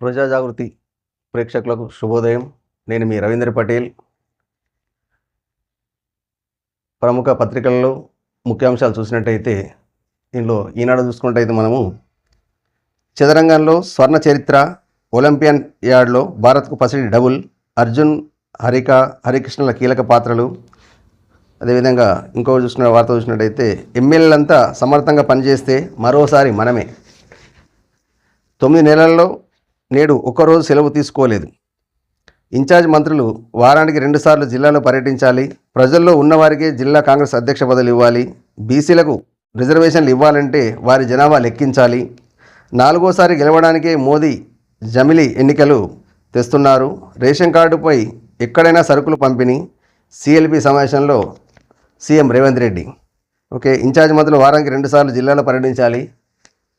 ప్రజా జాగృతి ప్రేక్షకులకు శుభోదయం. నేను మీ రవీంద్ర పటేల్. ప్రముఖ పత్రికల్లో ముఖ్యాంశాలు చూసినట్టయితే దీనిలో ఈనాడు చూసుకున్నట్టయితే మనము చదరంగంలో స్వర్ణ చరిత్ర ఒలింపియన్ యార్డ్లో భారత్కు పసిడి డబుల్ అర్జున్ హరిక హరికృష్ణల కీలక పాత్రలు. అదేవిధంగా ఇంకో చూసిన వార్త చూసినట్టయితే ఎమ్మెల్యేలంతా సమర్థంగా పనిచేస్తే మరోసారి మనమే. తొమ్మిది నెలల్లో నేడు ఒక్కరోజు సెలవు తీసుకోలేదు. ఇన్ఛార్జ్ మంత్రులు వారానికి రెండుసార్లు జిల్లాలో పర్యటించాలి. ప్రజల్లో ఉన్నవారికే జిల్లా కాంగ్రెస్ అధ్యక్ష పదవులు ఇవ్వాలి. బీసీలకు రిజర్వేషన్లు ఇవ్వాలంటే వారి జనాభా లెక్కించాలి. నాలుగోసారి గెలవడానికే మోదీ జమిలి ఎన్నికలు తెస్తున్నారు. రేషన్ కార్డుపై ఎక్కడైనా సరుకులు పంపిణీ సిఎల్పి సమావేశంలో CM Revanth Reddy. Okay in-charge మంత్రులు వారానికి రెండుసార్లు జిల్లాలో పర్యటించాలి.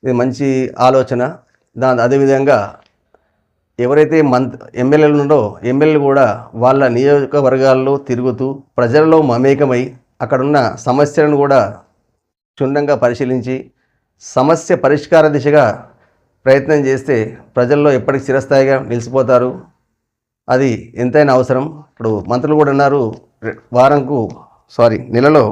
ఇది మంచి ఆలోచన. దాని అదేవిధంగా ఎవరైతే మంత్ ఎమ్మెల్యేలు ఉండో ఎమ్మెల్యేలు కూడా వాళ్ళ నియోజకవర్గాల్లో తిరుగుతూ ప్రజలలో మమేకమై అక్కడున్న సమస్యలను కూడా క్షుణ్ణంగా పరిశీలించి సమస్య పరిష్కార దిశగా ప్రయత్నం చేస్తే ప్రజల్లో ఎప్పటికి చిరస్థాయిగా నిలిచిపోతారు. అది ఎంతైనా అవసరం. ఇప్పుడు మంత్రులు కూడా ఉన్నారు వారంకు సారీ నెలలో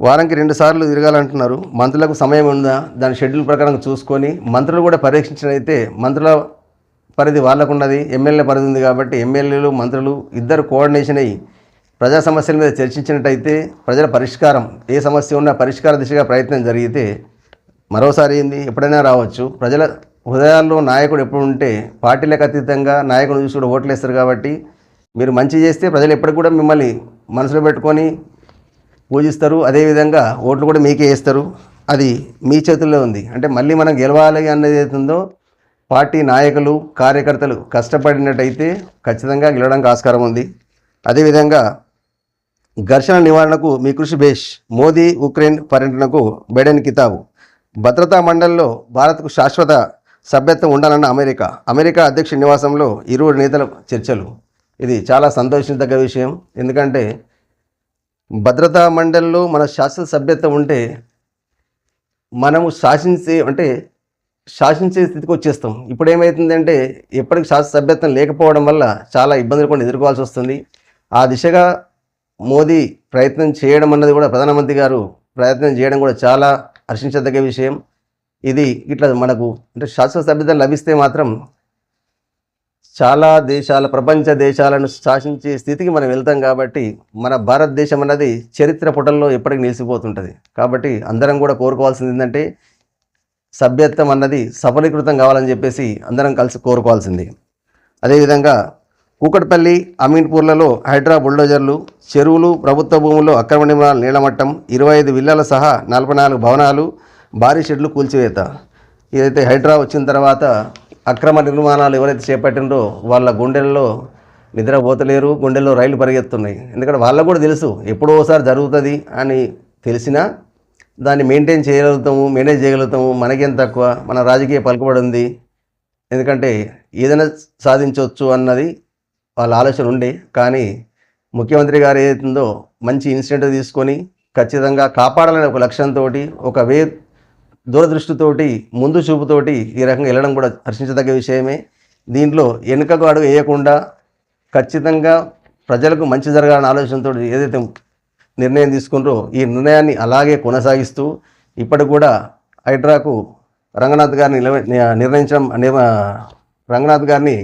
వారానికి రెండు సార్లు తిరగాలంటున్నారు. మంత్రులకు సమయం ఉందా? దాని షెడ్యూల్ ప్రకారం చూసుకొని మంత్రులు కూడా పరీక్షించినైతే మంత్రుల పరిధి వాళ్ళకున్నది ఎమ్మెల్యే పరిధి ఉంది కాబట్టి ఎమ్మెల్యేలు మంత్రులు ఇద్దరు కోఆర్డినేషన్ అయ్యి ప్రజా సమస్యల మీద చర్చించినట్టయితే ప్రజల పరిష్కారం ఏ సమస్య ఉన్నా పరిష్కార దిశగా ప్రయత్నం జరిగితే మరోసారి ఏంది? ఎప్పుడైనా రావచ్చు. ప్రజల హృదయాల్లో నాయకుడు ఎప్పుడు ఉంటే పార్టీలకు అతీతంగా నాయకుడు చూసి కూడా ఓట్లు వేస్తారు కాబట్టి మీరు మంచి చేస్తే ప్రజలు ఎప్పటికి కూడా మిమ్మల్ని మనసులో పెట్టుకొని పూజిస్తారు. అదేవిధంగా ఓట్లు కూడా మీకే వేస్తారు అది మీ చేతుల్లో ఉంది. అంటే మళ్ళీ మనం గెలవాలి అన్నది ఏతుందో పార్టీ నాయకులు కార్యకర్తలు కష్టపడినట్టయితే ఖచ్చితంగా గెలవడానికి ఆస్కారం ఉంది. అదేవిధంగా ఘర్షణ నివారణకు మీ కృషి బేష్. మోదీ ఉక్రెయిన్ పర్యటనకు బైడెన్ కితాబు. భద్రతా మండలిలో భారత్కు శాశ్వత సభ్యత్వం ఉండాలన్న అమెరికా. అమెరికా అధ్యక్ష నివాసంలో ఇరువురు నేతల చర్చలు. ఇది చాలా సంతోషించదగ్గ విషయం. ఎందుకంటే భద్రతా మండలిలో మన శాసన సభ్యత ఉంటే మనము శాసించే అంటే శాసించే స్థితికి వచ్చేస్తాం. ఇప్పుడు ఏమవుతుందంటే ఎప్పటికి శాసన సభ్యత్వం లేకపోవడం వల్ల చాలా ఇబ్బందులు కూడా ఎదుర్కోవాల్సి వస్తుంది. ఆ దిశగా మోదీ ప్రయత్నం చేయడం అన్నది కూడా ప్రధానమంత్రి గారు ప్రయత్నం చేయడం కూడా చాలా హర్షించదగ్గ విషయం. ఇది ఇట్లా మనకు అంటే శాసన సభ్యత లభిస్తే మాత్రం చాలా దేశాల ప్రపంచ దేశాలను శాసించే స్థితికి మనం వెళ్తాం కాబట్టి మన భారతదేశం అన్నది చరిత్ర పుటల్లో ఎప్పటికీ నిలిచిపోతుంటుంది. కాబట్టి అందరం కూడా కోరుకోవాల్సింది ఏంటంటే సభ్యత్వం అన్నది సఫలీకృతం కావాలని చెప్పేసి అందరం కలిసి కోరుకోవాల్సింది. అదేవిధంగా కూకట్పల్లి అమీన్పూర్లలో హైడ్రా బుల్డోజర్లు చెరువులు ప్రభుత్వ భూముల్లో అక్రమ నిర్మాణాల నీలమట్టం ఇరవై ఐదు విల్లాల సహా నలభై నాలుగు భవనాలు భారీ షెడ్లు కూల్చివేత. ఏదైతే హైడ్రా వచ్చిన తర్వాత అక్రమ నిర్మాణాలు ఎవరైతే చేపట్టినో వాళ్ళ గుండెల్లో నిద్రపోతలేరు గుండెల్లో రైలు పరిగెత్తున్నాయి. ఎందుకంటే వాళ్ళకు కూడా తెలుసు ఎప్పుడో ఒకసారి జరుగుతుంది అని తెలిసినా దాన్ని మెయింటైన్ చేయగలుగుతాము మేనేజ్ చేయగలుగుతాము. మనకేం తక్కువ? మన రాజకీయ పలుకుబడి ఉంది. ఎందుకంటే ఏదైనా సాధించవచ్చు అన్నది వాళ్ళ ఆలోచన ఉండే. కానీ ముఖ్యమంత్రి గారు ఏదైతుందో మంచి ఇన్సిడెంట్ తీసుకొని ఖచ్చితంగా కాపాడాలనే ఒక లక్ష్యంతో ఒక వే దూరదృష్టితోటి ముందు చూపుతోటి ఈ రకంగా వెళ్ళడం కూడా హర్షించదగ్గ విషయమే. దీంట్లో వెనుకకు అడుగు వేయకుండా ఖచ్చితంగా ప్రజలకు మంచి జరగాలన్న ఆలోచనతో ఏదైతే నిర్ణయం తీసుకున్నారో ఈ నిర్ణయాన్ని అలాగే కొనసాగిస్తూ ఇప్పటికి కూడా హైడ్రాకు రంగనాథ్ గారిని నిర్ణయించడం రంగనాథ్ గారిని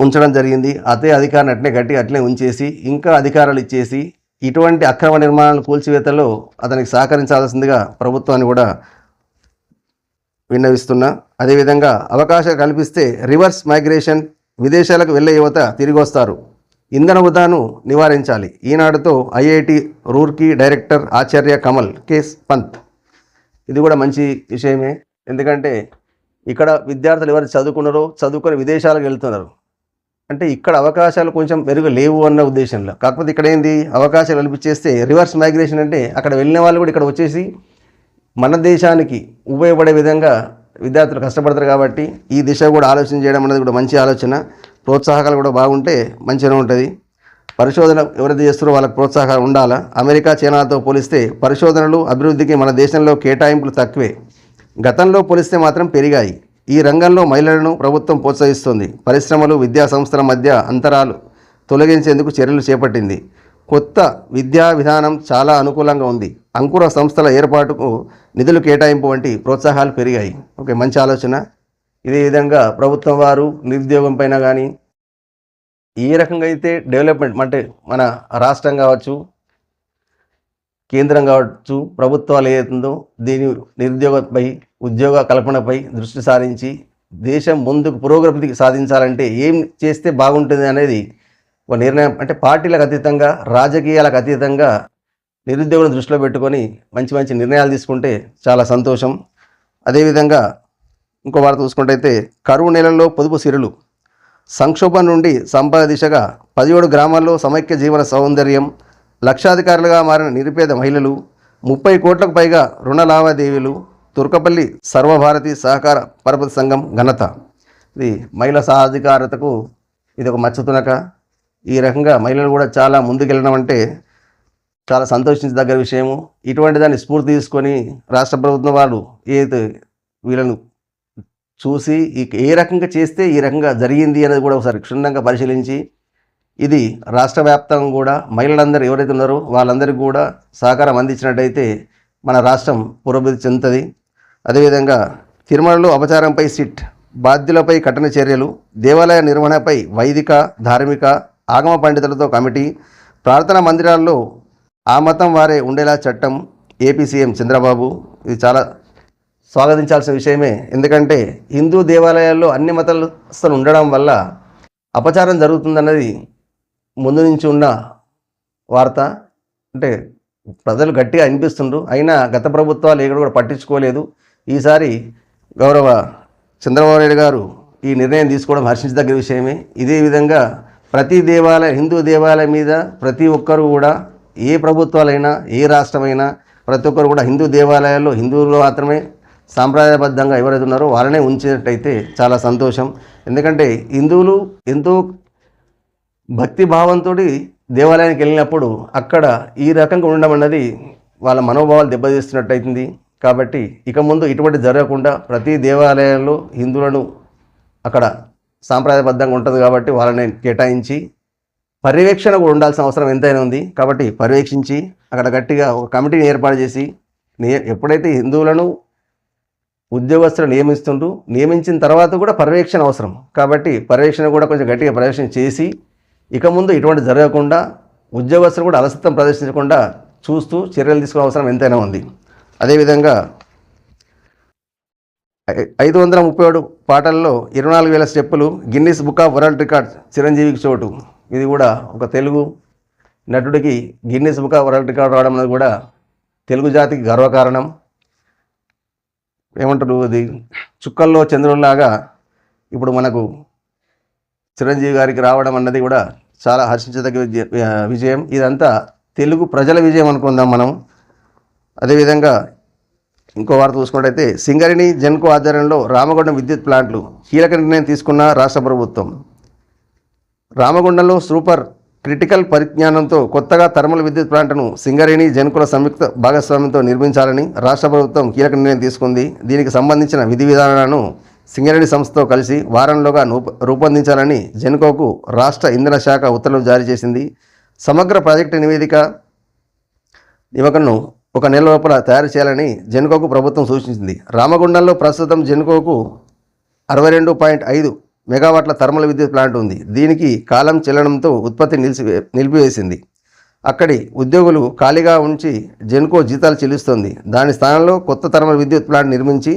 ఉంచడం జరిగింది. అదే అధికారిని అట్లే గట్టి అట్లే ఉంచేసి ఇంకా అధికారాలు ఇచ్చేసి ఇటువంటి అక్రమ నిర్మాణాలు కూల్చివేతలో అతనికి సహకరించాల్సిందిగా ప్రభుత్వాన్ని కూడా విన్నవిస్తున్నా. అదేవిధంగా అవకాశం కల్పిస్తే రివర్స్ మైగ్రేషన్ విదేశాలకు వెళ్ళే యువత తిరిగి వస్తారు. ఇంధన వృధాను నివారించాలి. ఈనాడుతో ఐఐటి రూర్కీ డైరెక్టర్ ఆచార్య కమల్ కేస్ పంత్. ఇది కూడా మంచి విషయమే. ఎందుకంటే ఇక్కడ విద్యార్థులు ఎవరు చదువుకున్నారో చదువుకొని విదేశాలకు వెళ్తున్నారు. అంటే ఇక్కడ అవకాశాలు కొంచెం మెరుగు లేవు అన్న ఉద్దేశంలో. కాకపోతే ఇక్కడ ఏంది అవకాశాలు కల్పించేస్తే రివర్స్ మైగ్రేషన్ అంటే అక్కడ వెళ్ళిన వాళ్ళు కూడా ఇక్కడ వచ్చేసి మన దేశానికి ఉపయోగపడే విధంగా విద్యార్థులు కష్టపడతారు కాబట్టి ఈ దిశ కూడా ఆలోచన చేయడం అనేది కూడా మంచి ఆలోచన. ప్రోత్సాహకాలు కూడా బాగుంటే మంచిగా ఉంటుంది. పరిశోధన ఎవరైతే చేస్తారో వాళ్ళకి ప్రోత్సాహం ఉండాలా? అమెరికా చైనాతో పోలిస్తే పరిశోధనలు అభివృద్ధికి మన దేశంలో కేటాయింపులు తక్కువే. గతంలో పోలిస్తే మాత్రం పెరిగాయి. ఈ రంగంలో మహిళలను ప్రభుత్వం ప్రోత్సహిస్తుంది. పరిశ్రమలు విద్యా సంస్థల మధ్య అంతరాలు తొలగించేందుకు చర్యలు చేపట్టింది. కొత్త విద్యా విధానం చాలా అనుకూలంగా ఉంది. అంకుర సంస్థల ఏర్పాటుకు నిధులు కేటాయింపు వంటి ప్రోత్సాహాలు పెరిగాయి. ఓకే మంచి ఆలోచన. ఇదే విధంగా ప్రభుత్వం వారు నిరుద్యోగం పైన కానీ ఏ రకంగా అయితే డెవలప్మెంట్ అంటే మన రాష్ట్రం కావచ్చు కేంద్రం కావచ్చు ప్రభుత్వాలు ఏదైతుందో దీని నిరుద్యోగపై ఉద్యోగ కల్పనపై దృష్టి సారించి దేశం ముందుకు పురోగతికి సాధించాలంటే ఏం చేస్తే బాగుంటుంది అనేది ఒక నిర్ణయం. అంటే పార్టీలకు అతీతంగా రాజకీయాలకు అతీతంగా నిరుద్యోగులను దృష్టిలో పెట్టుకొని మంచి మంచి నిర్ణయాలు తీసుకుంటే చాలా సంతోషం. అదేవిధంగా ఇంకో వార్త చూసుకుంటైతే కరువు నెలల్లో పొదుపు సిరులు. సంక్షోభం నుండి సంపద దిశగా పదిహేడు గ్రామాల్లో సమైక్య జీవన సౌందర్యం లక్షాధికారులుగా మారిన నిరుపేద మహిళలు ముప్పై కోట్లకు పైగా రుణ లావాదేవీలు తుర్కపల్లి సర్వభారతి సహకార పరపతి సంఘం ఘనత. ఇది మహిళా సహాధికారతకు ఇది ఒక మచ్చతునక. ఈ రకంగా మహిళలు కూడా చాలా ముందుకెళ్ళడం అంటే చాలా సంతోషించదగ్గ విషయము. ఇటువంటి దాన్ని స్ఫూర్తి తీసుకొని రాష్ట్ర ప్రభుత్వం వాళ్ళు ఏదైతే వీళ్ళను చూసి ఏ రకంగా చేస్తే ఈ రకంగా జరిగింది అనేది కూడా ఒకసారి క్షుణ్ణంగా పరిశీలించి ఇది రాష్ట్ర వ్యాప్తంగా కూడా మహిళలందరూ ఎవరైతే ఉన్నారో వాళ్ళందరికీ కూడా సహకారం అందించినట్టయితే మన రాష్ట్రం పురోభివృద్ధి చెందుతుంది. అదేవిధంగా తిరుమలలో అపచారంపై సిట్ బాధ్యులపై కఠిన చర్యలు దేవాలయ నిర్వహణపై వైదిక ధార్మిక ఆగమ పండితులతో కమిటీ ప్రార్థనా మందిరాల్లో ఆ మతం వారే ఉండేలా చట్టం ఏపీ సీఎం చంద్రబాబు. ఇది చాలా స్వాగతించాల్సిన విషయమే. ఎందుకంటే హిందూ దేవాలయాల్లో అన్ని మతస్థలు ఉండడం వల్ల అపచారం జరుగుతుందన్నది ముందు నుంచి ఉన్న వార్త. అంటే ప్రజలు గట్టిగా అనిపిస్తుండ్రు. అయినా గత ప్రభుత్వాలు ఇక్కడ కూడా పట్టించుకోలేదు. ఈసారి గౌరవ చంద్రబాబు నాయుడు గారు ఈ నిర్ణయం తీసుకోవడం హర్షించదగ్గ విషయమే. ఇదే విధంగా ప్రతి దేవాలయ హిందూ దేవాలయం మీద ప్రతి ఒక్కరు కూడా ఏ ప్రభుత్వాలైనా ఏ రాష్ట్రమైనా ప్రతి ఒక్కరు కూడా హిందూ దేవాలయాల్లో హిందువులు మాత్రమే సాంప్రదాయబద్ధంగా ఎవరైతే ఉన్నారో వాళ్ళనే ఉంచినట్టయితే చాలా సంతోషం. ఎందుకంటే హిందువులు ఎంతో భక్తి భావంతో దేవాలయానికి వెళ్ళినప్పుడు అక్కడ ఈ రకంగా ఉండడం అన్నది వాళ్ళ మనోభావాలు దెబ్బతీస్తున్నట్టయితుంది. కాబట్టి ఇక ముందు ఇటువంటి జరగకుండా ప్రతి దేవాలయంలో హిందువులను అక్కడ సాంప్రదాయబద్ధంగా ఉంటుంది కాబట్టి వాళ్ళని కేటాయించి పర్యవేక్షణ కూడా ఉండాల్సిన అవసరం ఎంతైనా ఉంది. కాబట్టి పర్యవేక్షించి అక్కడ గట్టిగా ఒక కమిటీని ఏర్పాటు చేసి నే- ఎప్పుడైతే హిందువులను ఉద్యోగస్తులు నియమిస్తుంటూ నియమించిన తర్వాత కూడా పర్యవేక్షణ అవసరం. కాబట్టి పర్యవేక్షణ కూడా కొంచెం గట్టిగా పర్యవేక్షణ చేసి ఇక ముందు ఇటువంటి జరగకుండా ఉద్యోగస్తులు కూడా అలసత్వం ప్రదర్శించకుండా చూస్తూ చర్యలు తీసుకోవాల్సిన అవసరం ఎంతైనా ఉంది. అదేవిధంగా ఐదు వందల ముప్పై ఏడు పాటల్లో ఇరవై నాలుగు వేల స్టెప్పులు Guinness book of world records చిరంజీవికి చోటు. ఇది కూడా ఒక Telugu నటుడికి Guinness book of world record రావడం అనేది కూడా తెలుగు జాతికి గర్వకారణం. ఏమంటారు ఇది చుక్కల్లో చంద్రుల్లాగా ఇప్పుడు మనకు చిరంజీవి గారికి రావడం అన్నది కూడా చాలా హర్షించదగ్గ విజయ విజయం. ఇదంతా తెలుగు ప్రజల విజయం అనుకుందాం మనం. అదేవిధంగా ఇంకో వార్త చూసుకున్నట్టయితే సింగరిణి జెన్కో ఆధ్వర్యంలో రామగుండం విద్యుత్ ప్లాంట్లు కీలక నిర్ణయం తీసుకున్న రాష్ట్ర ప్రభుత్వం. రామగుండంలో సూపర్ క్రిటికల్ పరిజ్ఞానంతో కొత్తగా థర్మల్ విద్యుత్ ప్లాంట్ను సింగరేణి జెన్కుల సంయుక్త భాగస్వామ్యంతో నిర్మించాలని రాష్ట్ర ప్రభుత్వం కీలక నిర్ణయం తీసుకుంది. దీనికి సంబంధించిన విధి విధానాలను సింగరేణి సంస్థతో కలిసి వారంలోగా రూపొందించాలని జెన్కోకు రాష్ట్ర ఇంధన శాఖ ఉత్తర్వులు జారీ చేసింది. సమగ్ర ప్రాజెక్టు నివేదిక నివకను ఒక నెల లోపల తయారు చేయాలని జెన్కోకు ప్రభుత్వం సూచించింది. రామగుండంలో ప్రస్తుతం జెన్కోకు అరవై రెండు పాయింట్ ఐదు మెగావాట్ల థర్మల్ విద్యుత్ ప్లాంట్ ఉంది. దీనికి కాలం చెల్లడంతో ఉత్పత్తి నిలిచి నిలిపివేసింది. అక్కడి ఉద్యోగులు ఖాళీగా ఉంచి జెన్కో జీతాలు చెల్లిస్తోంది. దాని స్థానంలో కొత్త థర్మల్ విద్యుత్ ప్లాంట్ నిర్మించి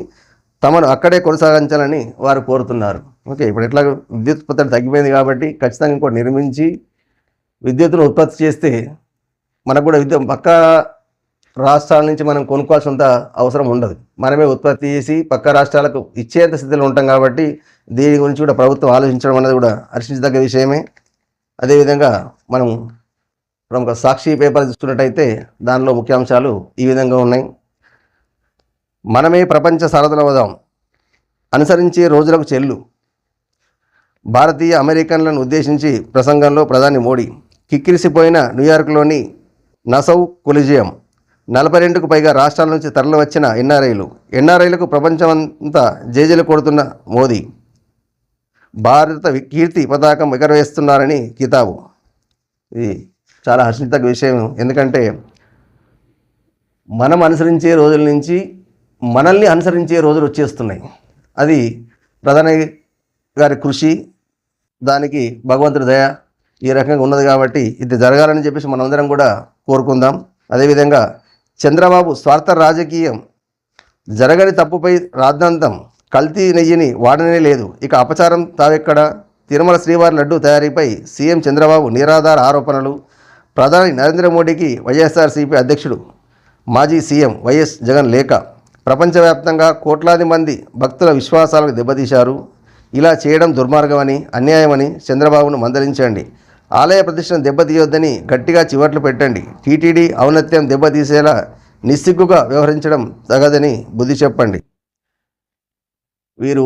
తమను అక్కడే కొనసాగించాలని వారు కోరుతున్నారు. ఓకే ఇప్పుడు ఎట్లా విద్యుత్ ఉత్పత్తి తగ్గిపోయింది కాబట్టి ఖచ్చితంగా ఇంకోటి నిర్మించి విద్యుత్తును ఉత్పత్తి చేస్తే మనకు కూడా విద్యుత్ పక్క రాష్ట్రాల నుంచి మనం కొనుక్కోవాల్సినంత అవసరం ఉండదు. మనమే ఉత్పత్తి చేసి పక్క రాష్ట్రాలకు ఇచ్చేంత స్థితిలో ఉంటాం కాబట్టి దీని గురించి కూడా ప్రభుత్వం ఆలోచించడం అనేది కూడా హర్షించదగ్గ విషయమే. అదేవిధంగా మనం ప్రముఖ సాక్షి పేపర్ చూసుకున్నట్టయితే దానిలో ముఖ్యాంశాలు ఈ విధంగా ఉన్నాయి. మనమే ప్రపంచ సారథులవుదాం అనుసరించే రోజులకు చెల్లు. భారతీయ అమెరికన్లను ఉద్దేశించి ప్రసంగంలో ప్రధాని మోడీ కిక్కిరిసిపోయిన న్యూయార్క్లోని నసౌ కొలిజియం నలభై రెండుకు పైగా రాష్ట్రాల నుంచి తరలి వచ్చిన ఎన్ఆర్ఐలు. ఎన్ఆర్ఐలకు ప్రపంచమంతా జేజేలు కొడుతున్న మోదీ. భారత వి- కీర్తి పతాకం ఎగరవేస్తున్నారని కితాబు. ఇది చాలా హర్షించదగ్గ విషయం. ఎందుకంటే మనం అనుసరించే రోజుల నుంచి మనల్ని అనుసరించే రోజులు వచ్చేస్తున్నాయి. అది ప్రధాని గారి కృషి దానికి భగవంతుడి దయ ఈ రకంగా ఉన్నది కాబట్టి ఇది జరగాలని చెప్పేసి మనందరం కూడా కోరుకుందాం. అదేవిధంగా చంద్రబాబు స్వార్థ రాజకీయం. జరగని తప్పుపై రాద్ధాంతం కల్తీ నెయ్యిని వాడనే లేదు. ఇక అపచారం తావెక్కడ? తిరుమల శ్రీవారి లడ్డు తయారీపై సీఎం చంద్రబాబు నిరాధార ఆరోపణలు. ప్రధాని నరేంద్ర మోడీకి వైఎస్ఆర్సీపీ అధ్యక్షుడు మాజీ సీఎం వైఎస్ జగన్ లేఖ ప్రపంచవ్యాప్తంగా కోట్లాది మంది భక్తుల విశ్వాసాలకు దెబ్బతీశారు. ఇలా చేయడం దుర్మార్గమని అన్యాయమని చంద్రబాబును మందలించండి. ఆలయ ప్రతిష్టను దెబ్బతీయొద్దని గట్టిగా చివర్లు పెట్టండి. టీటీడీ ఔన్నత్యం దెబ్బతీసేలా నిస్సిగ్గుగా వ్యవహరించడం తగదని బుద్ధి చెప్పండి. వీరు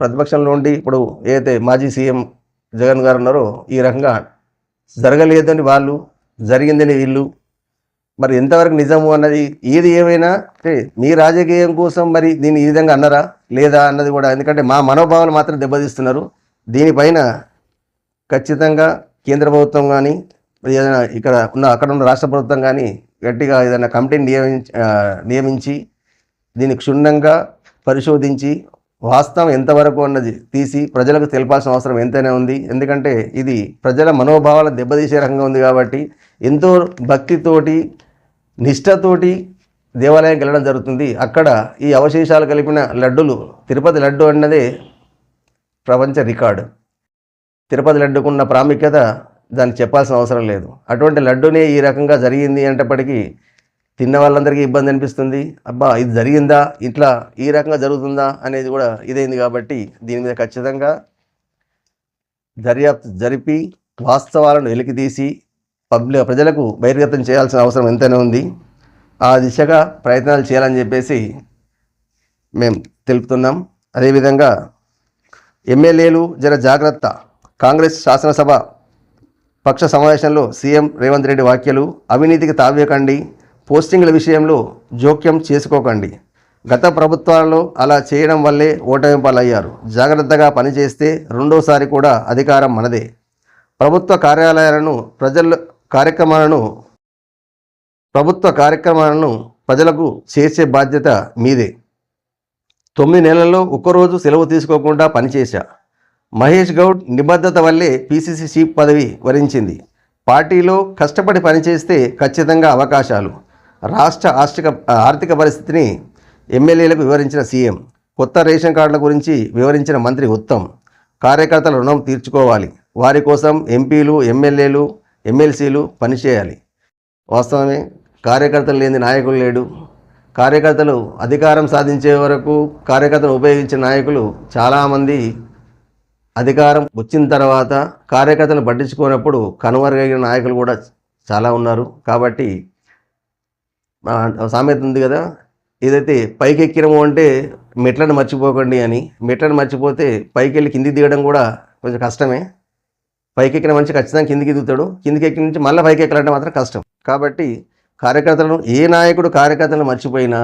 ప్రతిపక్షంలో ఉండి ఇప్పుడు ఏదైతే మాజీ సీఎం జగన్ గారు ఉన్నారో ఈ రకంగా జరగలేదని వాళ్ళు జరిగిందని వీళ్ళు. మరి ఎంతవరకు నిజము అన్నది ఏది ఏమైనా అంటే మీ రాజకీయం కోసం మరి దీన్ని ఈ విధంగా అన్నారా? లేదా అన్నది కూడా. ఎందుకంటే మా మనోభావాలు మాత్రం దెబ్బతీస్తున్నారు. దీనిపైన ఖచ్చితంగా కేంద్ర ప్రభుత్వం కానీ ఏదైనా ఇక్కడ ఉన్న అక్కడ ఉన్న రాష్ట్ర ప్రభుత్వం కానీ గట్టిగా ఏదైనా కమిటీని నియమించి నియమించి దీన్ని క్షుణ్ణంగా పరిశోధించి వాస్తవం ఎంతవరకు అన్నది తీసి ప్రజలకు తెలపాల్సిన అవసరం ఎంతైనా ఉంది. ఎందుకంటే ఇది ప్రజల మనోభావాలను దెబ్బతీసే రకంగా ఉంది కాబట్టి ఎంతో భక్తితోటి నిష్ఠతోటి దేవాలయానికి వెళ్ళడం జరుగుతుంది. అక్కడ ఈ అవశేషాలు కలిపిన లడ్డులు తిరుపతి లడ్డు అన్నదే ప్రపంచ రికార్డు. తిరుపతి లడ్డుకున్న ప్రాముఖ్యత దానికి చెప్పాల్సిన అవసరం లేదు. అటువంటి లడ్డునే ఈ రకంగా జరిగింది అనేటప్పటికీ తిన్న వాళ్ళందరికీ ఇబ్బంది అనిపిస్తుంది. అబ్బా ఇది జరిగిందా? ఇట్లా ఈ రకంగా జరుగుతుందా? అనేది కూడా ఇదైంది కాబట్టి దీని మీద ఖచ్చితంగా దర్యాప్తు జరిపి వాస్తవాలను వెలికితీసి పబ్లిక్ ప్రజలకు బహిర్గతం చేయాల్సిన అవసరం ఎంతైనా ఉంది. ఆ దిశగా ప్రయత్నాలు చేయాలని చెప్పేసి మేము తెలుపుతున్నాం. అదేవిధంగా ఎమ్మెల్యేలు జర జాగ్రత్త కాంగ్రెస్ శాసనసభ పక్ష సమావేశంలో సీఎం రేవంత్ రెడ్డి వ్యాఖ్యలు అవినీతికి తావ్యకండి పోస్టింగ్ల విషయంలో జోక్యం చేసుకోకండి. గత ప్రభుత్వాలలో అలా చేయడం వల్లే ఓటమిపాలయ్యారు. జాగ్రత్తగా పనిచేస్తే రెండోసారి కూడా అధికారం మనదే. ప్రభుత్వ కార్యాలయాలను ప్రజల కార్యక్రమాలను ప్రభుత్వ కార్యక్రమాలను ప్రజలకు చేర్చే బాధ్యత మీదే. తొమ్మిది నెలల్లో ఒక్కరోజు సెలవు తీసుకోకుండా పనిచేశా. మహేష్ గౌడ్ నిబద్ధత వల్లే పీసీసీ చీఫ్ పదవి వరించింది. పార్టీలో కష్టపడి పనిచేస్తే ఖచ్చితంగా అవకాశాలు. రాష్ట్ర ఆర్థిక ఆర్థిక పరిస్థితిని ఎమ్మెల్యేలకు వివరించిన సీఎం కొత్త రేషన్ కార్డుల గురించి వివరించిన మంత్రి ఉత్తమ్ కార్యకర్తల రుణం తీర్చుకోవాలి. వారి కోసం ఎంపీలు ఎమ్మెల్యేలు ఎమ్మెల్సీలు పనిచేయాలి. వాస్తవమే కార్యకర్తలు లేని నాయకులు లేడు. కార్యకర్తలు అధికారం సాధించే వరకు కార్యకర్తలు ఉపయోగించిన నాయకులు చాలామంది అధికారం వచ్చిన తర్వాత కార్యకర్తలు పట్టించుకోనప్పుడు కనుమరుగైన నాయకులు కూడా చాలా ఉన్నారు. కాబట్టి సామెత ఉంది కదా ఏదైతే పైకి ఎక్కినము అంటే మెట్లను మర్చిపోకండి అని. మెట్లను మర్చిపోతే పైకి వెళ్ళి కిందికి దిగడం కూడా కొంచెం కష్టమే. పైకి ఎక్కిన మనిషి ఖచ్చితంగా కిందికి దిగుతాడు. కిందికి ఎక్కిన నుంచి మళ్ళీ పైకి ఎక్కాలంటే మాత్రం కష్టం. కాబట్టి కార్యకర్తలను ఏ నాయకుడు కార్యకర్తలను మర్చిపోయినా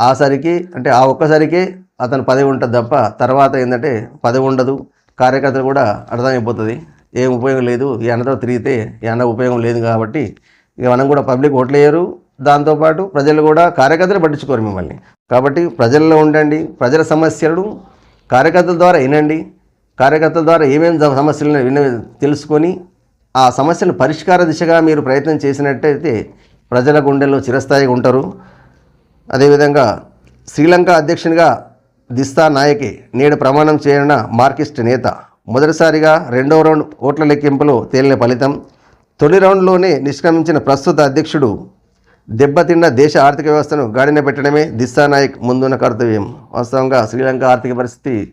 ఆసరికి అంటే ఆ ఒక్కసారికే అతను పదవి ఉంటుంది తప్ప తర్వాత ఏంటంటే పదవి ఉండదు. కార్యకర్తలు కూడా అర్థమైపోతుంది. ఏం ఉపయోగం లేదు. ఈ అన్నతో తిరిగితే ఈ అన్న ఉపయోగం లేదు కాబట్టి ఇక మనం కూడా పబ్లిక్ ఓట్లేయరు దాంతోపాటు ప్రజలు కూడా కార్యకర్తలు పట్టించుకోరు మిమ్మల్ని. కాబట్టి ప్రజల్లో ఉండండి. ప్రజల సమస్యలను కార్యకర్తల ద్వారా వినండి. కార్యకర్తల ద్వారా ఏమేమి సమస్యలను విన తెలుసుకొని ఆ సమస్యను పరిష్కార దిశగా మీరు ప్రయత్నం చేసినట్టయితే ప్రజల గుండెల్లో చిరస్థాయిగా ఉంటారు. అదేవిధంగా శ్రీలంక అధ్యక్షునిగా దిస్తా నాయకి నేడు ప్రమాణం చేయనున్న మార్కిస్ట్ నేత. మొదటిసారిగా రెండవ రౌండ్ ఓట్ల లెక్కింపులో తేలిన ఫలితం. తొలి రౌండ్లోనే నిష్క్రమించిన ప్రస్తుత అధ్యక్షుడు దెబ్బతిన్న దేశ ఆర్థిక వ్యవస్థను గాడిన పెట్టడమే దిస్తా నాయక్ ముందున్న కర్తవ్యం. వాస్తవంగా శ్రీలంక ఆర్థిక పరిస్థితి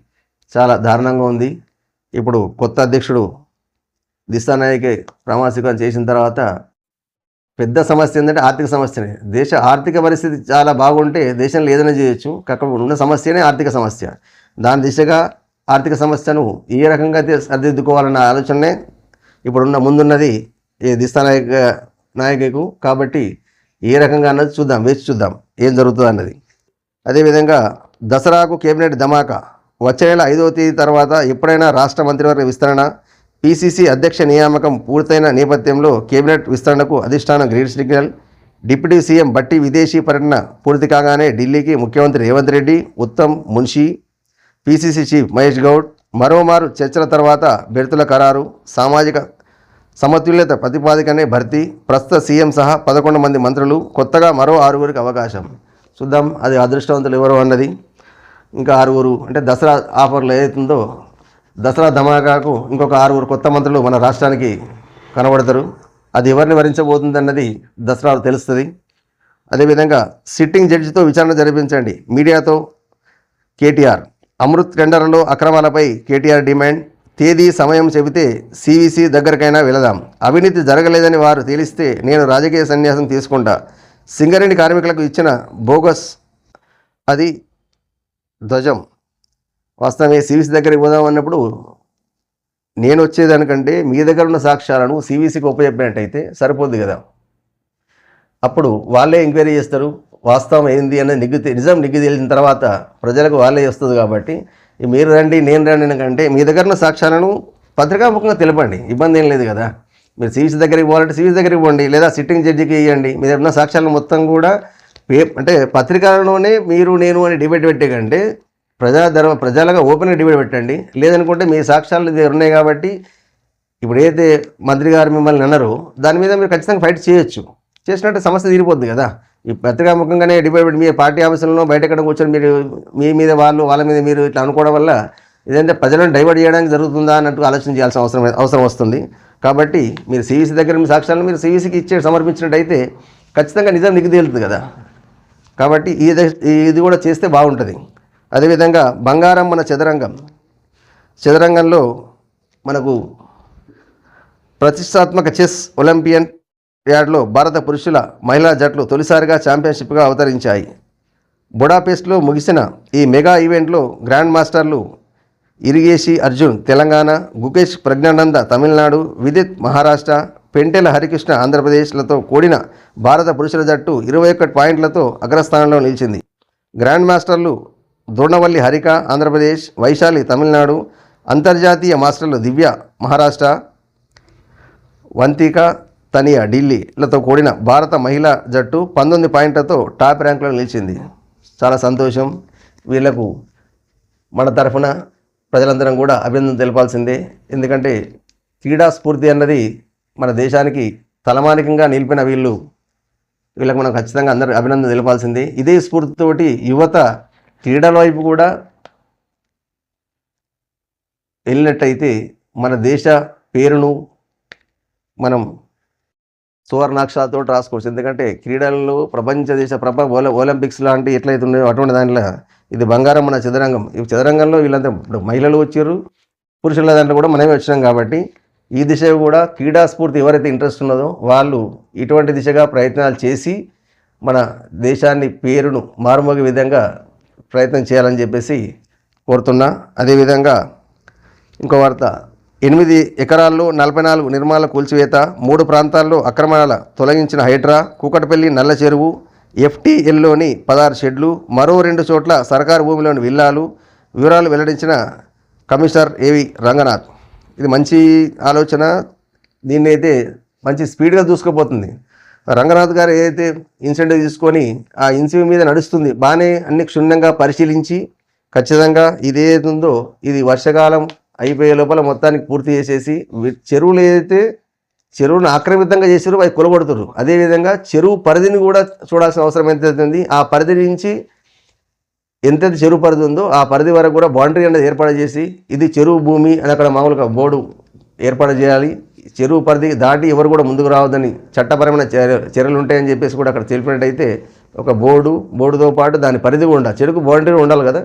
చాలా దారుణంగా ఉంది. ఇప్పుడు కొత్త అధ్యక్షుడు దిస్తా నాయకే ప్రామాణికం చేసిన తర్వాత పెద్ద సమస్య ఏంటంటే ఆర్థిక సమస్యనే. దేశ ఆర్థిక పరిస్థితి చాలా బాగుంటే దేశంలో ఏదైనా చేయొచ్చు కాకపోతే ఉన్న సమస్యనే ఆర్థిక సమస్య. దాని దిశగా ఆర్థిక సమస్యను ఏ రకంగా సరిదిద్దుకోవాలన్న ఆలోచనే ఇప్పుడున్న ముందున్నది ఈ దిశా నాయక కాబట్టి ఏ రకంగా అన్నది చూద్దాం వేచి చూద్దాం ఏం జరుగుతుంది అన్నది అదేవిధంగా దసరాకు కేబినెట్ ధమాకా. వచ్చే నెల ఐదవ తేదీ తర్వాత ఎప్పుడైనా రాష్ట్ర మంత్రివర్గ విస్తరణ పీసీసీ అధ్యక్ష నియామకం పూర్తయిన నేపథ్యంలో కేబినెట్ విస్తరణకు అధిష్టానం గ్రీన్ సిగ్నల్. డిప్యూటీ సీఎం బట్టి విదేశీ పర్యటన పూర్తి కాగానే ఢిల్లీకి ముఖ్యమంత్రి రేవంత్ రెడ్డి ఉత్తమ్ మున్షి పీసీసీ చీఫ్ మహేష్ గౌడ్ మరోమారు చర్చల తర్వాత బెర్తుల ఖరారు సామాజిక సమతుల్యత ప్రతిపాదికనే భర్తీ ప్రస్తుత సీఎం సహా పదకొండు మంది మంత్రులు కొత్తగా మరో ఆరుగురికి అవకాశం. చూద్దాం అది అదృష్టవంతులు ఎవరు అన్నది. ఇంకా ఆరుగురు అంటే దసరా ఆఫర్లు ఏదైతుందో దసరా ధమాకాకు ఇంకొక ఆరుగురు కొత్త మంత్రులు మన రాష్ట్రానికి కనబడతారు. అది ఎవరిని వరించబోతుంది అన్నది దసరాలో తెలుస్తుంది. అదేవిధంగా సిట్టింగ్ జడ్జితో విచారణ జరిపించండి. మీడియాతో కేటీఆర్. అమృత్ టెండర్లో అక్రమాలపై కేటీఆర్ డిమాండ్. తేదీ సమయం చెబితే సివిసి దగ్గరకైనా వెళదాం. అవినీతి జరగలేదని వారు తేలిస్తే నేను రాజకీయ సన్యాసం తీసుకుంటా. సింగరేణి కార్మికులకు ఇచ్చిన బోగస్ అది ధ్వజం. వాస్తవంగా సివిసి దగ్గరికి పోదాం అన్నప్పుడు నేను వచ్చేదానికంటే మీ దగ్గర ఉన్న సాక్ష్యాలను సివిసికి ఉపయోగపడినట్టయితే సరిపోద్ది కదా. అప్పుడు వాళ్ళే ఎంక్వైరీ చేస్తారు వాస్తవం ఏంది అనేది నిగ్గు నిజం నిగ్గు తేలిన తర్వాత ప్రజలకు వాళ్ళే వస్తుంది కాబట్టి మీరు రండి నేను రండి కంటే మీ దగ్గర ఉన్న సాక్ష్యాలను పత్రికాముఖంగా తెలపండి ఇబ్బంది ఏం లేదు కదా. మీరు సివిసి దగ్గరికి పోవాలంటే సివిసి దగ్గరికి పోండి లేదా సిట్టింగ్ జడ్జికి ఇవ్వండి మీ దగ్గర ఉన్న సాక్ష్యాలను మొత్తం కూడా పే అంటే పత్రికలలోనే మీరు నేను అని డిబేట్ పెట్టే కంటే ప్రజాధర్మ ప్రజలుగా ఓపెన్గా డిబేట్ పెట్టండి. లేదనుకుంటే మీ సాక్ష్యాలు దగ్గర ఉన్నాయి కాబట్టి ఇప్పుడు ఏదైతే మంత్రి గారు మిమ్మల్ని అన్నారో దాని మీద మీరు ఖచ్చితంగా ఫైట్ చేయొచ్చు. చేసినట్టు సమస్య తీరిపోద్ది కదా. ఈ పత్రికాముఖంగానే డిబేట్ మీ పార్టీ ఆఫీసులను బయట ఎక్కడ కూర్చొని మీరు మీ మీద వాళ్ళు వాళ్ళ మీద మీరు ఇట్లా అనుకోవడం వల్ల ఇదంటే ప్రజలను డైవర్ట్ చేయడానికి జరుగుతుందా అన్నట్టు ఆలోచన చేయాల్సిన అవసరం అవసరం వస్తుంది. కాబట్టి మీరు సివిసి దగ్గర మీ సాక్ష్యాలను మీరు సివిసికి ఇచ్చే సమర్పించినట్టయితే ఖచ్చితంగా నిజం నిగ్గు తేలుతుంది కదా. కాబట్టి ఇది ఇది కూడా చేస్తే బాగుంటుంది. అదేవిధంగా బంగారం మన చదరంగం. చదరంగంలో మనకు ప్రతిష్టాత్మక చెస్ ఒలింపియన్ యార్డ్లో భారత పురుషుల మహిళా జట్లు తొలిసారిగా ఛాంపియన్షిప్గా అవతరించాయి. బుడాపెస్ట్లో ముగిసిన ఈ మెగా ఈవెంట్లో గ్రాండ్ మాస్టర్లు ఇరిగేషి అర్జున్ తెలంగాణ గుకేష్ ప్రజ్ఞానంద తమిళనాడు విదిత్ మహారాష్ట్ర పెంటెల హరికృష్ణ ఆంధ్రప్రదేశ్లతో కూడిన భారత పురుషుల జట్టు ఇరవై ఒక్కటి పాయింట్లతో అగ్రస్థానంలో నిలిచింది. గ్రాండ్ మాస్టర్లు దూర్ణవల్లి హరిక ఆంధ్రప్రదేశ్ వైశాలి తమిళనాడు అంతర్జాతీయ మాస్టర్లు దివ్య మహారాష్ట్ర వంతిక తనియా ఢిల్లీలతో కూడిన భారత మహిళా జట్టు పంతొమ్మిది పాయింట్లతో టాప్ ర్యాంకులో నిలిచింది. చాలా సంతోషం. వీళ్ళకు మన తరఫున ప్రజలందరం కూడా అభినందన తెలపాల్సిందే. ఎందుకంటే క్రీడా స్ఫూర్తి అన్నది మన దేశానికి తలమానికంగా నిలిపిన వీళ్ళు. వీళ్ళకి మనం ఖచ్చితంగా అందరూ అభినందన తెలపాల్సిందే. ఇదే స్ఫూర్తితోటి యువత క్రీడల వైపు కూడా వెళ్ళినట్టయితే మన దేశ పేరును మనం సువర్ణాక్షరాలతో రాసుకోవచ్చు. ఎందుకంటే క్రీడల్లో ప్రపంచ దేశ ప్రప ఒలింపిక్స్ లాంటి ఎట్లయితే ఉన్నాయో అటువంటి దాంట్లో ఇది బంగారం మన చదరంగం. ఈ చదరంగంలో వీళ్ళంతా ఇప్పుడు మహిళలు వచ్చారు పురుషుల దాంట్లో కూడా మనమే వచ్చినాం కాబట్టి ఈ దిశ కూడా క్రీడా స్ఫూర్తి ఎవరైతే ఇంట్రెస్ట్ ఉన్నదో వాళ్ళు ఇటువంటి దిశగా ప్రయత్నాలు చేసి మన దేశాన్ని పేరును మారుమోగే విధంగా ప్రయత్నం చేయాలని చెప్పేసి కోరుతున్నా. అదేవిధంగా ఇంకో వార్త. ఎనిమిది ఎకరాల్లో నలభై నాలుగు నిర్మాణ కూల్చివేత మూడు ప్రాంతాల్లో అక్రమాల తొలగించిన హైడ్రా కూకటపల్లి నల్ల చెరువు ఎఫ్టీఎల్లోని పదహారు షెడ్లు మరో రెండు చోట్ల సర్కారు భూమిలోని విల్లాలు వివరాలు వెల్లడించిన కమిషనర్ ఏవి రంగనాథ్. ఇది మంచి ఆలోచన దీన్ని అయితే మంచి స్పీడ్గా దూసుకుపోతుంది. రంగనాథ్ గారు ఏదైతే ఇన్సెంటివ్ తీసుకొని ఆ ఇన్సెంటివ్ మీద నడుస్తుంది బాగానే అన్ని క్షుణ్ణంగా పరిశీలించి ఖచ్చితంగా ఇది ఏదైతే ఉందో ఇది వర్షకాలం అయిపోయే లోపల మొత్తానికి పూర్తి చేసేసి చెరువులు ఏదైతే చెరువును ఆక్రమితంగా చేసారో అవి కొలగొడుతున్నారు అదేవిధంగా చెరువు పరిధిని కూడా చూడాల్సిన అవసరం ఎంత ఉంది ఆ పరిధి నుంచి ఎంతైతే చెరువు పరిధి ఉందో ఆ పరిధి వరకు కూడా బౌండరీ అనేది ఏర్పాటు చేసి ఇది చెరువు భూమి అని అక్కడ మామూలుగా బోర్డు ఏర్పాటు చేయాలి. చెరువు పరిధి దాటి ఎవరు కూడా ముందుకు రావద్దని చట్టపరమైన చర్యలు ఉంటాయని చెప్పేసి కూడా అక్కడ తెలిపినట్టయితే ఒక బోర్డు బోర్డుతో పాటు దాని పరిధి కూడా ఉండాలి. చెరుకు బౌండరీ ఉండాలి కదా.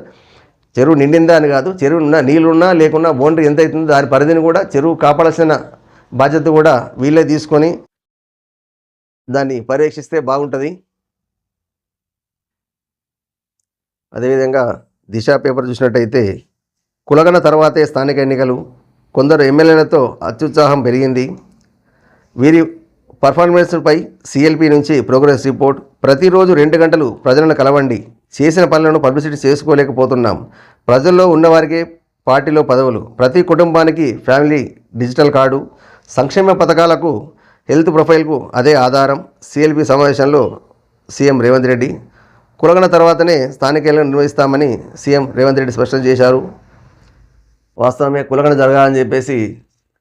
చెరువు నిండిందా అని కాదు చెరువు ఉన్నా నీళ్ళున్నా లేకున్నా బౌండరీ ఎంత అవుతుందో దాని పరిధిని కూడా చెరువు కాపాడాల్సిన బాధ్యత కూడా వీళ్ళే తీసుకొని దాన్ని పరీక్షిస్తే బాగుంటుంది. అదేవిధంగా దిశ పేపర్ చూసినట్టయితే కులగన తర్వాతే స్థానిక ఎన్నికలు కొందరు ఎమ్మెల్యేలతో అత్యుత్సాహం పెరిగింది. వీరి పర్ఫార్మెన్స్పై సిఎల్పి నుంచి ప్రోగ్రెస్ రిపోర్ట్. ప్రతిరోజు రెండు గంటలు ప్రజలను కలవండి. చేసిన పనులను పబ్లిసిటీ చేసుకోలేకపోతున్నాం. ప్రజల్లో ఉన్నవారికే పార్టీలో పదవులు. ప్రతి కుటుంబానికి ఫ్యామిలీ డిజిటల్ కార్డు. సంక్షేమ పథకాలకు హెల్త్ ప్రొఫైల్కు అదే ఆధారం. సిఎల్పి సమావేశంలో సీఎం రేవంత్ రెడ్డి. కులగన తర్వాతనే స్థానిక ఎన్నికలు నిర్వహిస్తామని సీఎం రేవంత్ రెడ్డి స్పష్టం చేశారు. వాస్తవమే కులగన జరగాలని చెప్పేసి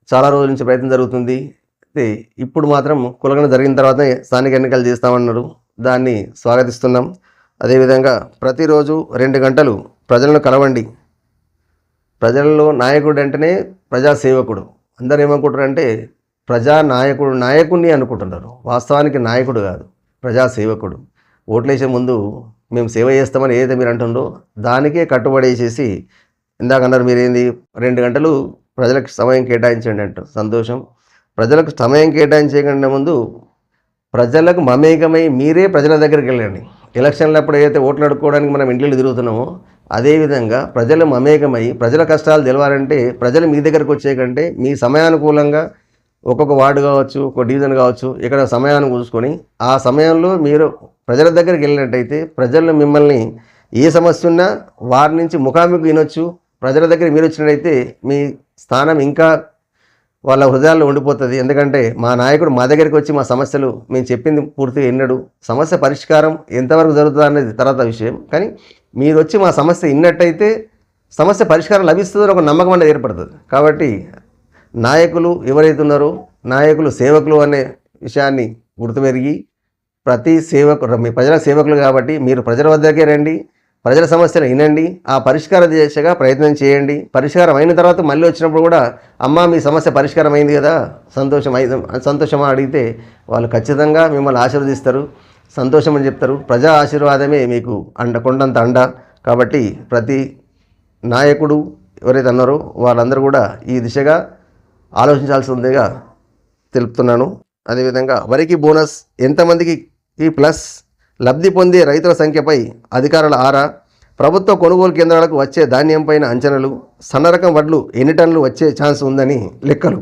చాలా రోజుల నుంచి ప్రయత్నం జరుగుతుంది. అయితే ఇప్పుడు మాత్రం కులగన జరిగిన తర్వాతనే స్థానిక ఎన్నికలు చేస్తామన్నారు. దాన్ని స్వాగతిస్తున్నాం. అదేవిధంగా ప్రతిరోజు రెండు గంటలు ప్రజలను కలవండి. ప్రజల్లో నాయకుడు అంటేనే ప్రజాసేవకుడు అందరు ఏమనుకుంటారంటే ప్రజా నాయకుడు నాయకుడిని అనుకుంటున్నారు. వాస్తవానికి నాయకుడు కాదు ప్రజాసేవకుడు ఓట్లేసే ముందు మేము సేవ చేస్తామని ఏదైతే మీరు అంటుండో దానికే కట్టుబడేసేసి ఇందాక అన్నారు మీరేంది? రెండు గంటలు ప్రజలకు సమయం కేటాయించండి అంటారు. సంతోషం. ప్రజలకు సమయం కేటాయించకుండా ముందు ప్రజలకు మమేకమై మీరే ప్రజల దగ్గరికి వెళ్ళండి. ఎలక్షన్లప్పుడు ఏదైతే ఓట్లు అడుక్కోవడానికి మనం ఇంట్లో తిరుగుతున్నామో అదేవిధంగా ప్రజలు మమేకమై ప్రజల కష్టాలు తెలవాలంటే ప్రజలు మీ దగ్గరకు వచ్చే కంటే మీ సమయానుకూలంగా ఒక్కొక్క వార్డు కావచ్చు ఒక డివిజన్ కావచ్చు ఇక్కడ సమయాన్ని చూసుకొని ఆ సమయంలో మీరు ప్రజల దగ్గరికి వెళ్ళినట్టయితే ప్రజలు మిమ్మల్ని ఏ సమస్య ఉన్నా వారి నుంచి ముఖాముఖి వినొచ్చు. ప్రజల దగ్గర మీరు వచ్చినట్టయితే మీ స్థానం ఇంకా వాళ్ళ హృదయాల్లో ఉండిపోతుంది. ఎందుకంటే మా నాయకుడు మా దగ్గరికి వచ్చి మా సమస్యలు మేము చెప్పింది పూర్తిగా ఎన్నడు సమస్య పరిష్కారం ఎంతవరకు జరుగుతుంది అనేది తర్వాత విషయం. కానీ మీరు వచ్చి మా సమస్య ఇన్నట్టయితే సమస్య పరిష్కారం లభిస్తుందని ఒక నమ్మకం అనేది ఏర్పడుతుంది. కాబట్టి నాయకులు ఎవరైతే ఉన్నారో నాయకులు సేవకులు అనే విషయాన్ని గుర్తుపెరిగి ప్రతి సేవకు మీ ప్రజల సేవకులు కాబట్టి మీరు ప్రజల వద్దకే రండి. ప్రజల సమస్యలు వినండి ఆ పరిష్కార దిశగా ప్రయత్నం చేయండి. పరిష్కారం అయిన తర్వాత మళ్ళీ వచ్చినప్పుడు కూడా అమ్మ మీ సమస్య పరిష్కారం అయింది కదా? సంతోషం సంతోషమా అడిగితే వాళ్ళు ఖచ్చితంగా మిమ్మల్ని ఆశీర్వదిస్తారు. సంతోషం అని చెప్తారు. ప్రజా ఆశీర్వాదమే మీకు అండ కొండంత అండ. కాబట్టి ప్రతి నాయకుడు ఎవరైతే అన్నారో వాళ్ళందరూ కూడా ఈ దిశగా ఆలోచించాల్సిందిగా తెలుపుతున్నాను. అదేవిధంగా వరికి బోనస్ ఎంతమందికి ఈ ప్లస్ లబ్ధి పొందే రైతుల సంఖ్యపై అధికారుల ఆరా ప్రభుత్వ కొనుగోలు కేంద్రాలకు వచ్చే ధాన్యంపైన అంచనాలు సన్నరకం వడ్లు ఎన్ని టన్నులు వచ్చే ఛాన్స్ ఉందని లెక్కలు.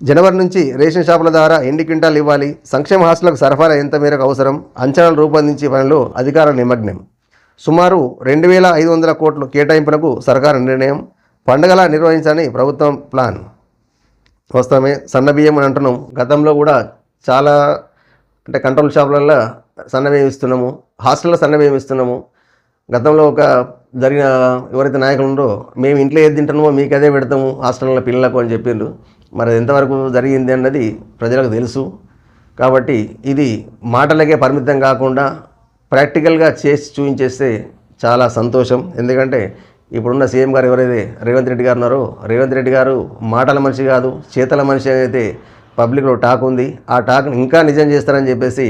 జనవరి నుంచి రేషన్ షాపుల ద్వారా ఎన్ని క్వింటాలు ఇవ్వాలి సంక్షేమ హాస్టళ్ళకు సరఫరా ఎంత మేరకు అవసరం అంచనాలు రూపొందించే పనిలో అధికారుల నిమగ్నం. సుమారు రెండు వేల ఐదు వందల కోట్లు కేటాయింపులకు సర్కారు నిర్ణయం పండగలా నిర్వహించాలని ప్రభుత్వం ప్లాన్. వస్తామే సన్న బియ్యం అని అంటున్నాం. గతంలో కూడా చాలా అంటే కంట్రోల్ షాపులలో సన్న ఇస్తున్నాము హాస్టల్లో సన్న ఇస్తున్నాము గతంలో ఒక జరిగిన ఎవరైతే నాయకులు ఉండో మేము ఇంట్లో ఏది తింటున్నామో మీకు అదే పెడతాము హాస్టల్లో పిల్లలకు అని చెప్పిండ్రు. మరి అది ఎంతవరకు జరిగింది అన్నది ప్రజలకు తెలుసు. కాబట్టి ఇది మాటలకే పరిమితం కాకుండా ప్రాక్టికల్గా చేసి చూపించేస్తే చాలా సంతోషం. ఎందుకంటే ఇప్పుడున్న సీఎం గారు ఎవరైతే రేవంత్ రెడ్డి గారు ఉన్నారో రేవంత్ రెడ్డి గారు మాటల మనిషి కాదు చేతల మనిషి అయితే పబ్లిక్లో టాక్ ఉంది. ఆ టాక్ని ఇంకా నిజం చేస్తారని చెప్పేసి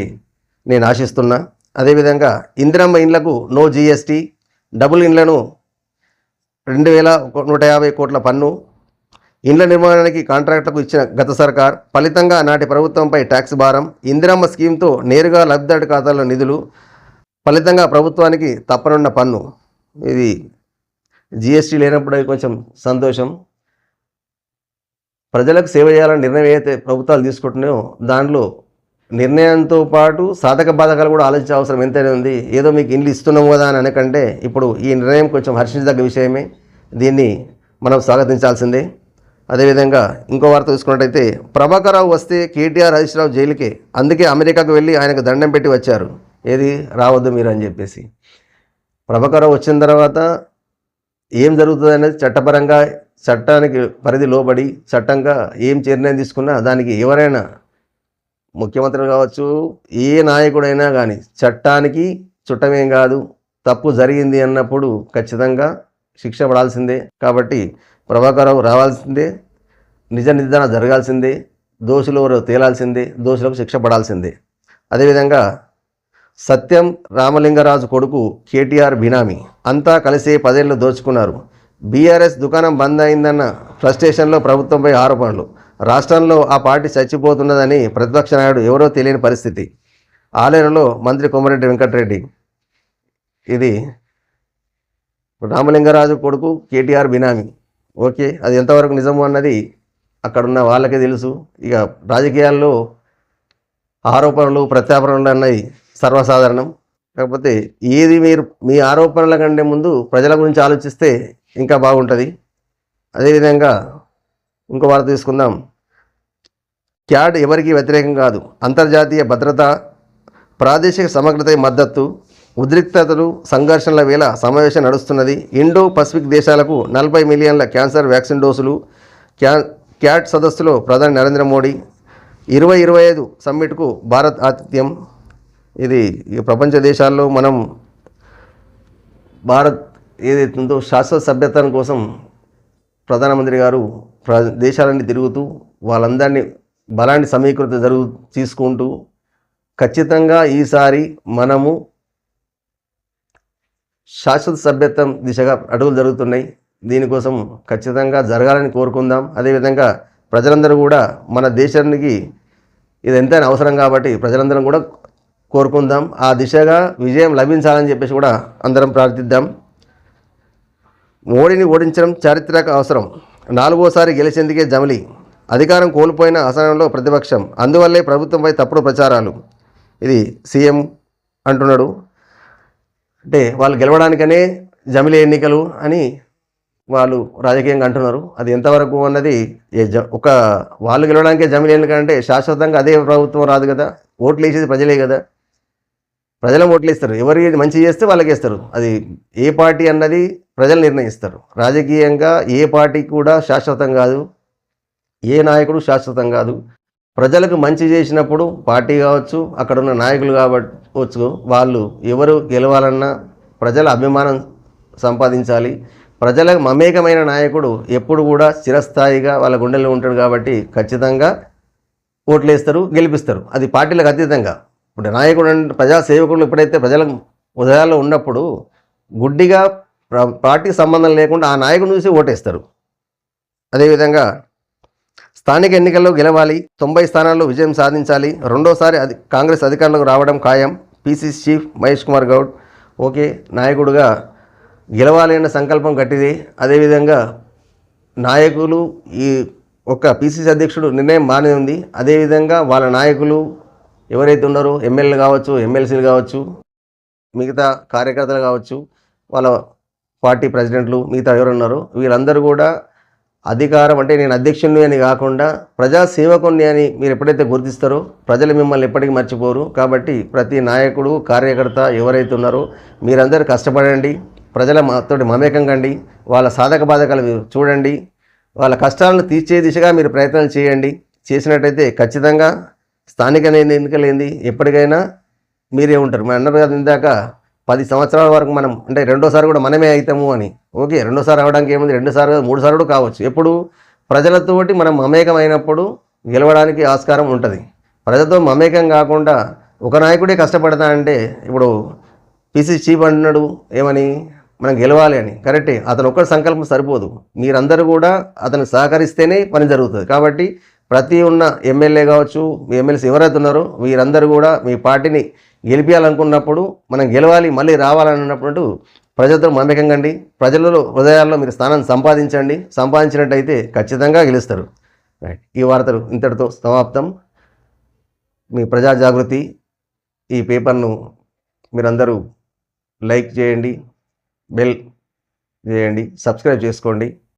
నేను ఆశిస్తున్నా. అదేవిధంగా ఇందిరమ్మ ఇండ్లకు నో జిఎస్టీ డబుల్ ఇండ్లను రెండు వేల నూట యాభై కోట్ల పన్ను. ఇండ్ల నిర్మాణానికి కాంట్రాక్టులకు ఇచ్చిన గత సర్కార్ ఫలితంగా నాటి ప్రభుత్వంపై ట్యాక్స్ భారం. ఇందిరమ్మ స్కీమ్తో నేరుగా లబ్ధిదారు ఖాతాలో నిధులు ఫలితంగా ప్రభుత్వానికి తప్పనున్న పన్ను. ఇది జిఎస్టీ లేనప్పుడు కొంచెం సంతోషం. ప్రజలకు సేవ చేయాలని నిర్ణయం అయితే ప్రభుత్వాలు తీసుకుంటున్నాయో దాంట్లో నిర్ణయంతో పాటు సాధక బాధకాలు కూడా ఆలోచించే అవసరం ఎంతైనా ఉంది. ఏదో మీకు ఇండ్లు ఇస్తున్నాము కదా అని అనకంటే ఇప్పుడు ఈ నిర్ణయం కొంచెం హర్షించదగ్గ విషయమే. దీన్ని మనం స్వాగతించాల్సిందే. అదేవిధంగా ఇంకో వార్త చూసుకున్నట్టయితే ప్రభాకరరావు వస్తే కేటీఆర్ హరీష్ రావు జైలుకే. అందుకే అమెరికాకు వెళ్ళి ఆయనకు దండం పెట్టి వచ్చారు. ఏది? రావద్దు మీరు అని చెప్పేసి. ప్రభాకరరావు వచ్చిన తర్వాత ఏం జరుగుతుంది అనేది చట్టపరంగా చట్టానికి పరిధి లోబడి చట్టంగా ఏం నిర్ణయం తీసుకున్నా దానికి ఎవరైనా ముఖ్యమంత్రి కావచ్చు ఏ నాయకుడైనా కానీ చట్టానికి చుట్టమేం కాదు తప్పు జరిగింది అన్నప్పుడు ఖచ్చితంగా శిక్ష పడాల్సిందే. కాబట్టి ప్రభాకరరావు రావాల్సిందే నిజ నిర్ధారణ జరగాల్సిందే దోషులు ఎవరు తేలాల్సిందే దోషులకు శిక్ష పడాల్సిందే. అదేవిధంగా సత్యం రామలింగరాజు కొడుకు కేటీఆర్ బినామీ అంతా కలిసే పదేళ్ళు దోచుకున్నారు. బీఆర్ఎస్ దుకాణం బంద్ అయిందన్న ఫ్రస్ట్రేషన్లో ప్రభుత్వంపై ఆరోపణలు. రాష్ట్రంలో ఆ పార్టీ చచ్చిపోతున్నదని ప్రతిపక్ష నాయుడు ఎవరో తెలియని పరిస్థితి. ఆలేరులో మంత్రి కొమరెడ్డి వెంకటరెడ్డి. ఇది రామలింగరాజు కొడుకు కేటీఆర్ బినామీ. ఓకే అది ఎంతవరకు నిజము అన్నది అక్కడున్న వాళ్ళకే తెలుసు. ఇక రాజకీయాల్లో ఆరోపణలు ప్రత్యాపనలు అన్నవి సర్వసాధారణం. కాకపోతే ఏది మీరు మీ ఆరోపణల కంటే ముందు ప్రజల గురించి ఆలోచిస్తే ఇంకా బాగుంటుంది. అదేవిధంగా ఇంకో వార్త తీసుకుందాం. క్యాడ్ ఎవరికీ వ్యతిరేకం కాదు. అంతర్జాతీయ భద్రత ప్రాదేశిక సమగ్రత మద్దతు ఉద్రిక్తతలు సంఘర్షణల వేళ సమావేశం నడుస్తున్నది. ఇండో పసిఫిక్ దేశాలకు నలభై మిలియన్ల క్యాన్సర్ వ్యాక్సిన్ డోసులు క్యా క్యాట్ సదస్సులో ప్రధాని నరేంద్ర మోడీ ఇరవై ఇరవై ఐదు సమ్మిట్కు భారత్ ఆతిథ్యం. ఇది ఈ ప్రపంచ దేశాల్లో మనం భారత్ ఏదైతే శాశ్వత సభ్యత్వం కోసం ప్రధానమంత్రి గారు ప్ర దేశాలన్నీ తిరుగుతూ వాళ్ళందరినీ బలాన్ని సమీకృత జరుగు తీసుకుంటూ ఖచ్చితంగా ఈసారి మనము శాశ్వత సభ్యత్వం దిశగా అడుగులు జరుగుతున్నాయి. దీనికోసం ఖచ్చితంగా జరగాలని కోరుకుందాం. అదేవిధంగా ప్రజలందరూ కూడా మన దేశానికి ఇది ఎంతైనా అవసరం కాబట్టి ప్రజలందరం కూడా కోరుకుందాం. ఆ దిశగా విజయం లభించాలని చెప్పేసి కూడా అందరం ప్రార్థిద్దాం. మోడీని ఓడించడం చారిత్రక అవసరం. నాలుగోసారి గెలిచేందుకే జమిలి. అధికారం కోల్పోయిన అసహనంలో ప్రతిపక్షం. అందువల్లే ప్రభుత్వంపై తప్పుడు ప్రచారాలు. ఇది సీఎం అంటున్నాడు. అంటే వాళ్ళు గెలవడానికనే జమిలి ఎన్నికలు అని వాళ్ళు రాజకీయంగా అంటున్నారు. అది ఎంతవరకు అన్నది ఏ జ ఒక వాళ్ళు గెలవడానికే జమిలి ఎన్నికలు అంటే శాశ్వతంగా అదే ప్రభుత్వం రాదు కదా. ఓట్లు వేసేది ప్రజలే కదా. ప్రజల ఓట్లు ఇస్తారు. ఎవరు మంచి చేస్తే వాళ్ళకి ఇస్తారు. అది ఏ పార్టీ అన్నది ప్రజలు నిర్ణయిస్తారు. రాజకీయంగా ఏ పార్టీ కూడా శాశ్వతం కాదు. ఏ నాయకుడు శాశ్వతం కాదు. ప్రజలకు మంచి చేసినప్పుడు పార్టీ కావచ్చు అక్కడ ఉన్న నాయకులు కావచ్చు వాళ్ళు ఎవరు గెలవాలన్నా ప్రజల అభిమానం సంపాదించాలి. ప్రజలకు మమేకమైన నాయకుడు ఎప్పుడు కూడా చిరస్థాయిగా వాళ్ళ గుండెల్లో ఉంటాడు కాబట్టి ఖచ్చితంగా ఓట్లేస్తారు గెలిపిస్తారు. అది పార్టీలకు అతీతంగా. ఇప్పుడు నాయకుడు అంటే ప్రజా సేవకులు ఎప్పుడైతే ప్రజల ఉదయాల్లో ఉన్నప్పుడు గుడ్డిగా పార్టీకి సంబంధం లేకుండా ఆ నాయకుడిని చూసి ఓటేస్తారు. అదేవిధంగా స్థానిక ఎన్నికల్లో గెలవాలి తొంభై స్థానాల్లో విజయం సాధించాలి రెండోసారి అది కాంగ్రెస్ అధికారంలోకి రావడం ఖాయం PCC chief Mahesh Kumar Goud okay నాయకుడుగా గెలవాలి అన్న సంకల్పం గట్టిది. అదేవిధంగా నాయకులు ఈ ఒక్క పీసీసీ అధ్యక్షుడు నిర్ణయం బాగానే ఉంది. అదేవిధంగా వాళ్ళ నాయకులు ఎవరైతే ఉన్నారో ఎమ్మెల్యేలు కావచ్చు ఎమ్మెల్సీలు కావచ్చు మిగతా కార్యకర్తలు కావచ్చు వాళ్ళ పార్టీ ప్రెసిడెంట్లు మిగతా ఎవరు ఉన్నారో వీళ్ళందరూ కూడా అధికారం అంటే నేను అధ్యక్షుడిని అని కాకుండా ప్రజాసేవకుని అని మీరు ఎప్పుడైతే గుర్తిస్తారో ప్రజలు మిమ్మల్ని ఎప్పటికీ మర్చిపోరు. కాబట్టి ప్రతి నాయకుడు కార్యకర్త ఎవరైతే ఉన్నారో మీరందరూ కష్టపడండి ప్రజల తోటి మమేకం కండి వాళ్ళ సాధక బాధకాలు చూడండి వాళ్ళ కష్టాలను తీర్చే దిశగా మీరు ప్రయత్నాలు చేయండి. చేసినట్టయితే ఖచ్చితంగా స్థానిక ఎన్నికలేంది? ఎప్పటికైనా మీరే ఉంటారు. మీరు అన్నారు కదా ఇందాక పది సంవత్సరాల వరకు మనం అంటే రెండోసారి కూడా మనమే అవుతాము అని. ఓకే రెండోసారి అవడానికి ఏముంది? రెండోసారి కాదు, మూడుసారి కూడా కావచ్చు. ఎప్పుడు? ప్రజలతోటి మనం మమేకం అయినప్పుడు గెలవడానికి ఆస్కారం ఉంటుంది. ప్రజలతో మమేకం కాకుండా ఒక నాయకుడే కష్టపడతా అంటే ఇప్పుడు పిసి చీఫ్ అంటున్నాడు ఏమని? మనం గెలవాలి అని. కరెక్టే. అతను ఒక్కడి సంకల్పం సరిపోదు. మీరందరూ కూడా అతను సహకరిస్తేనే పని జరుగుతుంది. కాబట్టి ప్రతి ఉన్న ఎమ్మెల్యే కావచ్చు మీ ఎమ్మెల్సీ ఎవరైతే ఉన్నారో వీరందరూ కూడా మీ పార్టీని గెలిపించాలనుకున్నప్పుడు మనం గెలవాలి మళ్ళీ రావాలన్నప్పుడు ప్రజలతో మమేకంగండి ప్రజలలో హృదయాల్లో మీరు స్థానం సంపాదించండి సంపాదించినట్టయితే ఖచ్చితంగా గెలుస్తారు. రైట్ ఈ వార్తలు ఇంతటితో సమాప్తం. మీ ప్రజా జాగృతి ఈ పేపర్ను మీరందరూ లైక్ చేయండి బెల్ చేయండి సబ్స్క్రైబ్ చేసుకోండి.